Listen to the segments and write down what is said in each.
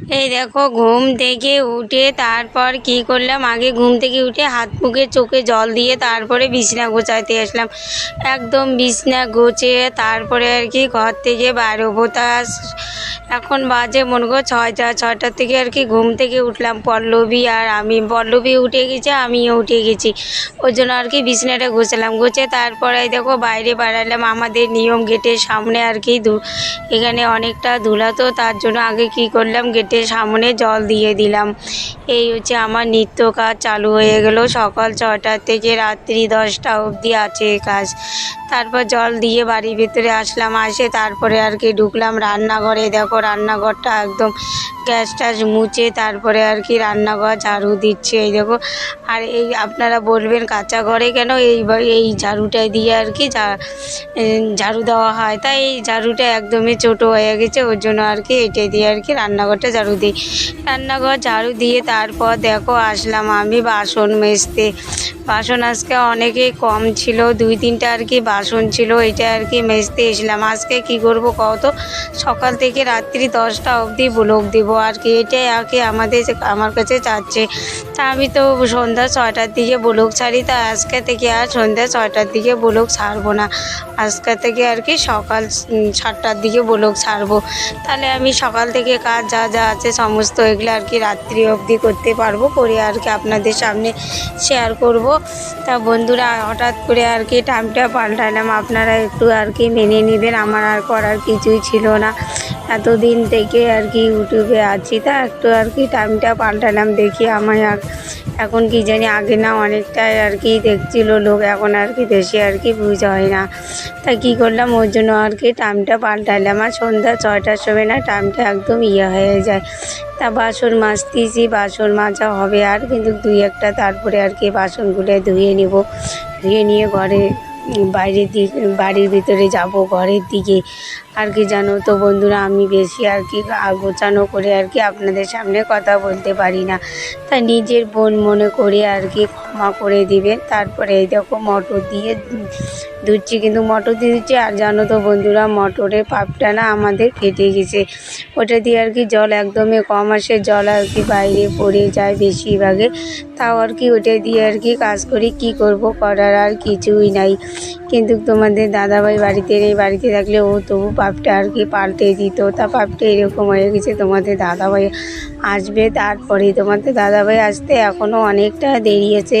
এই দেখো, ঘুম থেকে উঠে তারপর কি করলাম? আগে ঘুম থেকে উঠে হাত মুখে চোখে জল দিয়ে তারপরে বিছনা গোছাতে আসলাম। একদম বিছনা গোছে তারপরে আর কি ঘর থেকে বেরোবো তা এখন বাজে মনে করো ছয়টা, ছয়টার থেকে আর কি ঘুম থেকে উঠলাম, পল্লবী আর আমি। পল্লবী উঠে গেছে, আমিও উঠে গেছি। ওই জন্য আর কি বিছনাটা গোছালাম। গুছিয়ে তারপরে দেখো বাইরে বেড়ালাম, আমাদের নিয়ম গেটের সামনে আর কি এখানে অনেকটা ধুলা তো, তার জন্য আগে কি করলাম, গেটের সামনে জল দিয়ে দিলাম। এই হচ্ছে আমার নিত্য কাজ চালু হয়ে গেল। সকাল ছটা থেকে রাত্রি দশটা অবধি আছে কাজ। তারপর জল দিয়ে বাড়ির ভিতরে আসলাম, আসে তারপরে আর কি ঢুকলাম রান্নাঘরে। দেখো রান্নাঘরটা একদম গ্যাস ট্যাস মুছে তারপরে আর কি রান্নাঘর ঝাড়ু দিচ্ছে, এই দেখো। আর এই আপনারা বলবেন কাঁচা ঘরে কেন এই এই ঝাড়ুটা দিয়ে আর কি ঝাড়ু দেওয়া হয়। তাই এই ঝাড়ুটা একদমই ছোটো হয়ে গেছে, ওর জন্য আর কি এটা দিয়ে আর কি রান্নাঘরটা ঝাড়ু দিই। রান্নাঘর ঝাড়ু দিয়ে তারপর দেখো আসলাম আমি বাসন মেজতে। বাসন আজকে অনেকেই কম ছিল, দুই তিনটা আর কি বাসন ছিল, এটা আর কি মেজতে এসলাম। আজকে কি করব কত সকাল থেকে রাত্রি দশটা অবধি ব্লক দেবো আর কি, এটাই আর কি আমাদের আমার কাছে চাচ্ছে তা আমি তো সন্ধ্যা ছয়টার দিকে ব্লক ছাড়ি, তা আজকে থেকে আর সন্ধ্যা ছয়টার দিকে ব্লক ছাড়বো না। আজকে থেকে আর কি সকাল সাতটার দিকে ব্লক ছাড়বো। তাহলে আমি সকাল থেকে কাজ যা যা আছে সমস্ত এগুলো আর কি রাত্রি অবধি করতে পারব, করে আর কি আপনাদের সামনে শেয়ার করব। তা বন্ধুরা, হঠাৎ করে আর কি টাইমটা পাল্টালাম, আপনারা একটু আর কি মেনে নেবেন, আমার আর করার কিছুই ছিল না। এতদিন থেকে আর কি ইউটিউবে আছি, তা একটু আর কি টাইমটা পাল্টালাম দেখি আমায় আর এখন কি জানি আগে না অনেকটাই আর কি দেখছিল লোক, এখন আর কি বেশি আর কি বুঝা হয় না। তা কী করলাম, ওর জন্য আর কি টাইমটা পাল্টালাম আর সন্ধ্যা ছয়টার সময় না টাইমটা একদম ইয়ে হয়ে যায়। তা বাসন মাজতেছি, বাসন মাজা হবে আর কিন্তু দুই একটা তারপরে আর কি বাসনগুলো ধুয়ে নেব, ধুয়ে নিয়ে ঘরে বাইরের দিক বাড়ির ভিতরে যাব, ঘরের দিকে। আর কি জানো তো বন্ধুরা, আমি বেশি আর কি গোছানো করে আর কি আপনাদের সামনে কথা বলতে পারি না। তাই নিজের বোন মনে করে আর কি ক্ষমা করে দিবেন তারপরে এই দেখো মটর দিয়ে ধুচ্ছি, কিন্তু মটর দিয়ে দিচ্ছি আর জানো তো বন্ধুরা, মটরের পাপটা না আমাদের ফেটে গেছে। ওটা দিয়ে আর কি জল একদমই কম আসে, জল আর কি বাইরে পড়ে যায় বেশিরভাগে। তাও আর কি ওটা দিয়ে আর কি কাজ করি, কি করব করার আর কিছুই নাই। কিন্তু তোমাদের দাদাভাই বাড়িতে, এই বাড়িতে থাকলে ও তবু পাপটা আর কি পাল্টে দিত। তা পাপটা এরকম হয়ে গেছে, তোমাদের দাদাভাই আসবে। তারপরে তোমাদের দাদাভাই আসতে এখনও অনেকটা দেরি আছে।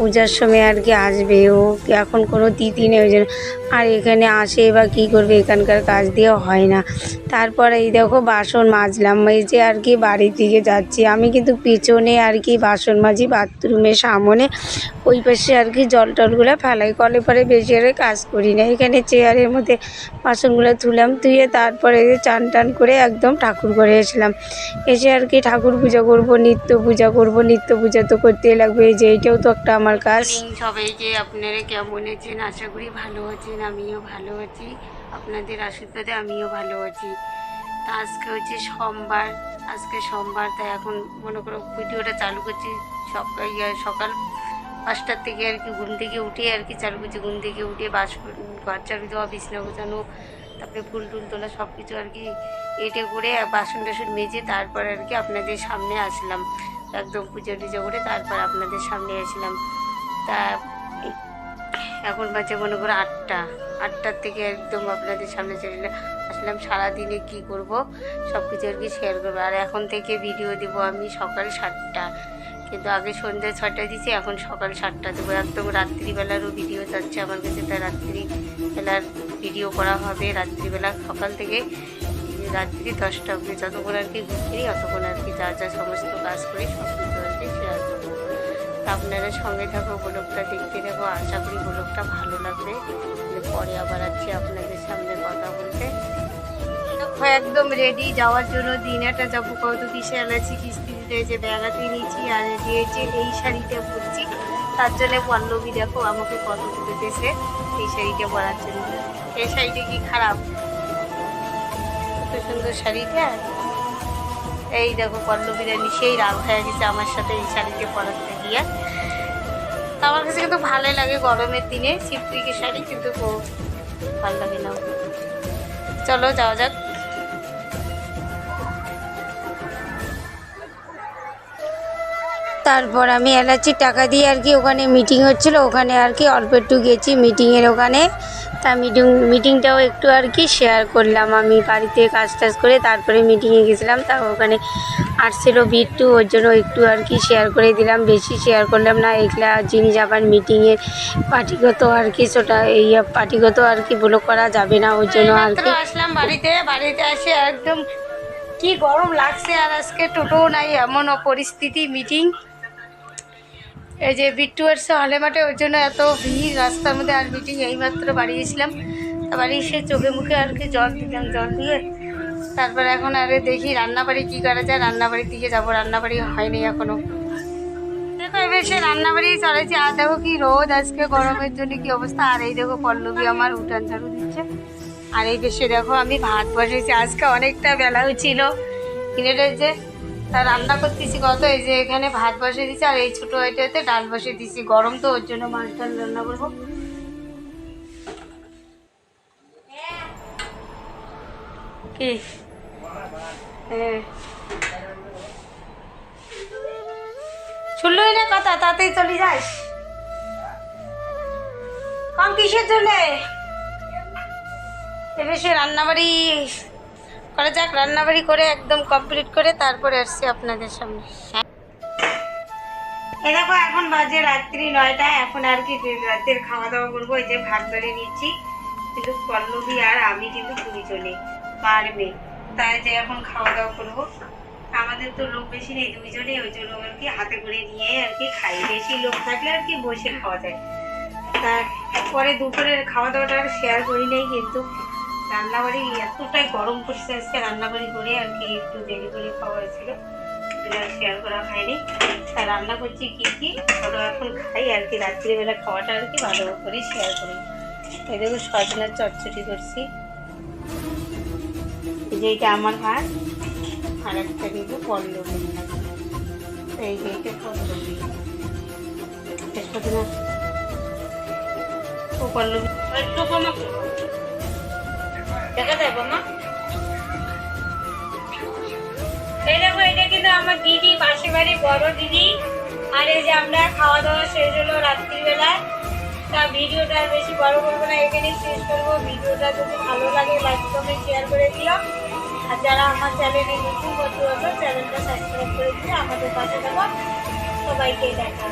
পূজার সময় আর কি আসবে ও এখন কোনো তিথি নেই, ওই জন্য। আর এখানে আসে বা কী করবে, এখানকার কাজ দিয়ে হয় না। তারপরে এই দেখো বাসন মাজলাম, এই যে আর কি বাড়ির দিকে যাচ্ছি। আমি কিন্তু পিছনে আর কি বাসন মাজি বাথরুমের সামনে, ওই পাশে আর কি জল টলগুলো ফেলাই। কলে পরে বেশি আর কাজ করি না। এখানে চেয়ারের মধ্যে বাসনগুলো তুলাম তুলে তারপরে চান টান করে একদম ঠাকুর ঘরে এসলাম। এসে আর কি ঠাকুর পূজা করব, নিত্য পূজা করব। নিত্য পূজা তো করতেই লাগবে, এই যে এইটাও তো একটা আমার কাজ। সবাইকে আপনারা কেমন আছেন? আশা করি ভালো আছেন আমিও ভালো আছি। আপনাদের আশীর্বাদে আমিও ভালো আছি। তা আজকে হচ্ছে সোমবার আজকে সোমবার তাই এখন মনে করো ভিডিওটা চালু করছি সকাল সকাল পাঁচটার থেকে আর কি ঘুম থেকে উঠে আর কি চালু করছি। ঘুম থেকে উঠে বাস ঘর চালু দেওয়া বিছনা গোছানো তারপরে ফুল টুল তোলা সব কিছু আর কি এটে করে বাসন টাসন মেজে তারপর আর কি আপনাদের সামনে আসলাম। একদম পুজো টুজো করে তারপর আপনাদের সামনে আসলাম। এখন বাজে মনে করো আটটা। আটটার থেকে একদম আপনাদের সামনে চলে। আসলাম সারাদিনে কি করব সব কিছু আর কি শেয়ার করব। আর এখন থেকে ভিডিও দেবো আমি সকাল সাতটা। কিন্তু আগে সন্ধ্যে ছটায় দিচ্ছি এখন সকাল সাতটা দেবো। একদম রাত্রিবেলারও ভিডিও যাচ্ছে আমার কাছে, তাই রাত্রিবেলার ভিডিও করা হবে। রাত্রিবেলা সকাল থেকে রাত্রি দশটা অবধি যতক্ষণ আর কি ঘুরি অতক্ষণ আর কি যা যা সমস্ত কাজ করি সব কিছু আপনারা সঙ্গে থাকো ব্লগটা দেখতে থাকো। আশা করি ব্লগটা ভালো লাগবে। পরে আবার আছি আপনাদের সামনে কথা বলতে। একদম রেডি যাওয়ার জন্য দিনাটা যাব, কত কিসে এলাচি কিস্তি দিতে যে বেড়াতে নিয়েছি আর দিয়েছে এই শাড়িটা পরছি, তার জন্য পল্লবী দেখো আমাকে কত দিতেছে এই শাড়িটা পরার জন্য। এই শাড়িটা কি খারাপ? কত সুন্দর শাড়িটা। এই দেখো, পল্লবী রানী, সেই রাগ হয়ে গেছে আমার সাথে এই শাড়িটা পরাতে। গিয়ে তা আমার কাছে কিন্তু ভালোই লাগে গরমের দিনে সিপ্রিকের শাড়ি কিন্তু ভালো লাগে না। চলো যাওয়া যাক। তারপর আমি এলাচির টাকা দিয়ে আর কি ওখানে মিটিং হচ্ছিল, ওখানে আর কি অল্প একটু গেছি মিটিংয়ের ওখানে। তা মিটিং মিটিংটাও একটু আর কি শেয়ার করলাম আমি, বাড়িতে কাজ টাজ করে তারপরে মিটিংয়ে গেছিলাম, তা ওখানে আসছিল বিট্টু, ওর জন্য একটু আর কি শেয়ার করে দিলাম, বেশি শেয়ার করলাম না এগুলা জিনিস আবার মিটিংয়ের পার্টিগত আর কি সেটা এই পার্টিগত আর কি ব্লো করা যাবে না, ওর জন্য আর কি। আসলাম বাড়িতে বাড়িতে এসে একদম কি গরম লাগছে আর আজকে টোটো নাই, এমন পরিস্থিতি মিটিং এই যে বিট্টু এসে হলে মাঠে, ওর জন্য এত ভিড়, রাস্তার মধ্যে আর মিটিং এইমাত্র বাড়ি গেছিলাম বাড়ি এসে চোখে মুখে আর কি জল দিলাম, জল দিয়ে। তারপর এখন আরে দেখি রান্নাবাড়ি কী করা যায়, রান্নাবাড়ির দিকে যাব, রান্নাবাড়ি হয়নি এখনও দেখো, এবার সে রান্নাবাড়ি চলেছে আর দেখো কি রোদ, আজকে গরমের জন্য কি অবস্থা। আর এই দেখো পল্লবী আমার উঠান ঝাড়ু দিচ্ছে। আর এই বেশি দেখো, আমি ভাত বসেছি। আজকে অনেকটা বেলা হয়েছিল কিনে যে তা রান্না করতেছি কত এই যে এখানে ভাত বসে দিছি, আর এই ছোটো এটাতে ডাল বসে দিছি। গরম তো, ওর জন্য মাছ ডাল রান্না করব। কি? শুনলই না কথা? তাতেই চলে যাস কম কিসের জন্যে? এবার সে রান্নাবাড়ি করা যাক, রান্নাবাড়ি করে একদম কমপ্লিট করে তারপরে আসছি আপনাদের সামনে। দেখো, এখন বাজে রাত্রি নয়টা, এখন আর কি রাতের খাওয়া দাওয়া করব, এই যে ভাত বেড়ে নিচ্ছি। কিন্তু পল্লবী আর আমি কিন্তু দুইজনে, মার মেয়ে। তাই যে এখন খাওয়া দাওয়া করব। আমাদের তো লোক বেশি নেই দুইজনে, ওই জন্য আর কি হাতে করে নিয়ে আর কি খাই। বেশি লোক থাকলে আর কি বসে খাওয়া যায়। তারপরে দুপুরের খাওয়া দাওয়াটা আর শেয়ার করি নাই কিন্তু রান্নাবাড়ি এতটাই গরম পড়ছে আজকে রান্না রান্নাবাড়ি করে আর কি একটু দেরি করে খাওয়া হয়েছিল। শেয়ার করা হয়নি। তা রান্না করছি কি কি? চলো এখন খাই আর কি, রাত্রিবেলা খাওয়াটা আর কি, ভালো করে শেয়ার করি। এই দেখো সজনার চটচটি করছি। যে এটা আমার ভাত আর একটা কিন্তু পল্লবী এই যে এটা পল্লবী। শেষ পল্লবী, একটু কমা। এটা কিন্তু আমার দিদি, পাশের বাড়ি বড় দিদি। আর এই যে আমরা খাওয়া দাওয়া শেষ হলো রাত্রিবেলায়। তা ভিডিওটা বেশি বড় করব না, এখানেই শেষ করব। ভিডিওটা যদি ভালো লাগে লাইক শেয়ার করে দিও। আর যারা আমার চ্যানেলে নতুন বন্ধু চ্যানেলটা সাবস্ক্রাইব করে আমাদের পাশে দেবো সবাইকে দেখা